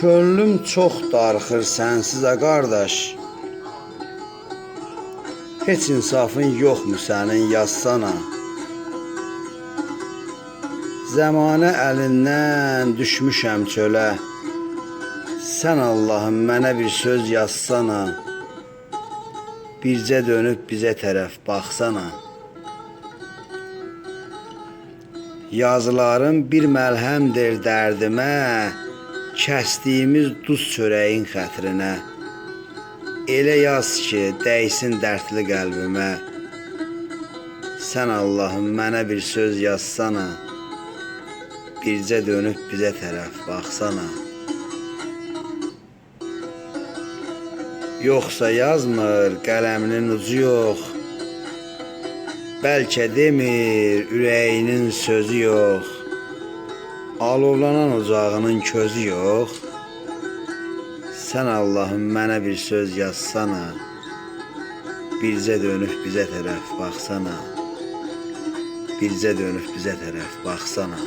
Könlüm çox darxır sənsiz a qardaş. Heç insafın yoxmu sənin yazsana? Zəmanə əlindən düşmüşəm çölə. Sən Allahım mənə bir söz yazsana. Bircə dönüb bizə tərəf baxsana. Yazılarım bir məlhəmdir dərdimə, kəsdiyimiz duz çörəyin xətrinə. Elə yaz ki, dəysin dərdli qəlbimə. Sən Allahım mənə bir söz yazsana. Bircə dönüb bizə tərəf baxsana. Yoxsa yazmır qələminin ucu yox. Bəlkə demir ürəyinin sözü yox. Alovlanan ocağının közü yox. Sən Allahım mənə bir söz yazsana. Bircə dönüb bizə tərəf baxsana. Bircə dönüb bizə tərəf baxsana.